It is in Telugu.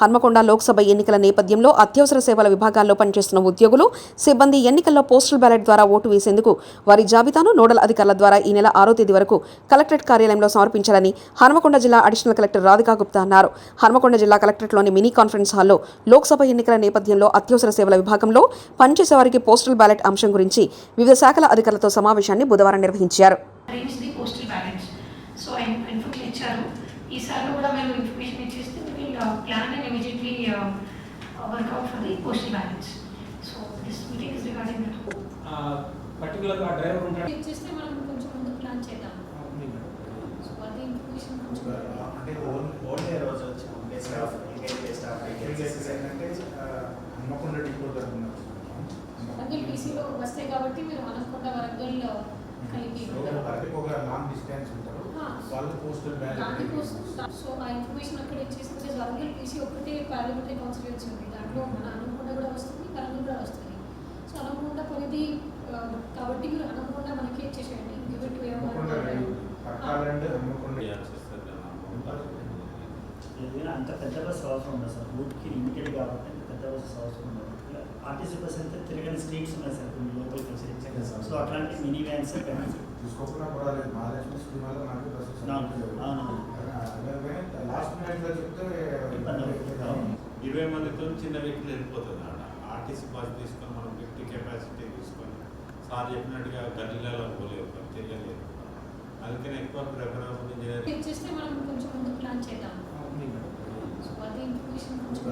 హన్మకొండ లోక్సభ ఎన్నికల నేపథ్యంలో అత్యవసర సేవల విభాగాల్లో పనిచేస్తున్న ఉద్యోగులు సిబ్బంది ఎన్నికల్లో పోస్టల్ బ్యాలెట్ ద్వారా ఓటు వేసేందుకు వారి జాబితాను నోడల్ అధికారుల ద్వారా ఈ నెల ఆరో తేదీ వరకు కలెక్టరేట్ కార్యాలయంలో సమర్పించాలని హన్మకొండ జిల్లా అడిషనల్ కలెక్టర్ రాధికా గుప్తా అన్నారు. హన్మకొండ జిల్లా కలెక్టరేట్లోని మినీ కాన్ఫరెన్స్ హాల్లో లోక్సభ ఎన్నికల నేపథ్యంలో అత్యవసర సేవల విభాగంలో పనిచేసే వారికి పోస్టల్ బ్యాలెట్ అంశం గురించి వివిధ శాఖల అధికారులతో సమావేశాన్ని బుధవారం నిర్వహించారు. ఈసారి కూడా మేము ఇన్ఫర్మేషన్ ఇచ్చేస్తే will plan and immediately work out for the postal ballots so this meeting is regarding that పర్టికులర్గా ఆ డ్రైవర్ ఉంటాడు? ఇచ్చేస్తే మనం కొంచెం ముందు ప్లాన్ చేద్దాం. సో అది ఇన్ఫర్మేషన్ కొంచెం అంటే ఓన్ ఓన్లీ రోజు వచ్చాం అంటే స్టాఫ్ ఇంకేంటి స్టాఫ్ కేసెస్ ఏంటంటే హన్మకొండ డిపో తరఫున వరంగల్ పీసీలో వస్తాయి కాబట్టి మీరు అనకొండ వరంగల్ కలిపి వాళ్ళు పోస్టల్ దానికోసం సో ఆ ఇన్ఫర్మేషన్ అక్కడ ఇచ్చేస్తే వరంగల్ పీసీ ఒకటే పార్లమెంటరీ కాన్స్టిట్యూన్సీ ఉంది దాంట్లో మన అనకొండ కూడా వస్తుంది వరంగల్ కూడా వస్తుంది. సో అనకొండ ఆ, కాబట్టి మీరు అనకొండ మనకి ఇచ్చేసేయండి. ఏదైనా అంత పెద్ద బస్సు అవసరం ఉండదు సార్. రూట్కి లిమిటెడ్ కాబట్టి అంత పెద్ద బస్సు అవసరం ఉండదు. ఆర్టీసీ బస్ అయితే తిరగని స్ట్రీట్స్ ఉన్నాయి సార్ కొన్ని లోపలికి వచ్చి సో అట్లాంటి మినీ వ్యాన్స్ తీసుకోకుండా పర్వాలేదు మహాలక్ష్మి స్కూల్ వల్ల నాకు చెప్తే. ఇరవై మందితో చిన్న వెహికల్ వెళ్ళిపోతుంది అన్న ఆర్టీసీ బస్ తీసుకొని మనం ఫిఫ్టీ కెపాసిటీ తీసుకొని సార్ చెప్పినట్టుగా గల్లీలలో పోలేవు తిరగలేదు. అందుకని ఎక్కువ ప్రిఫర్ అవుతుంది ఇంజనీరింగ్ ఇచ్చేస్తే మనం కొంచెం ముందు ప్లాన్ చేద్దాం. సో అది ఇన్ఫర్మేషన్ కొంచెం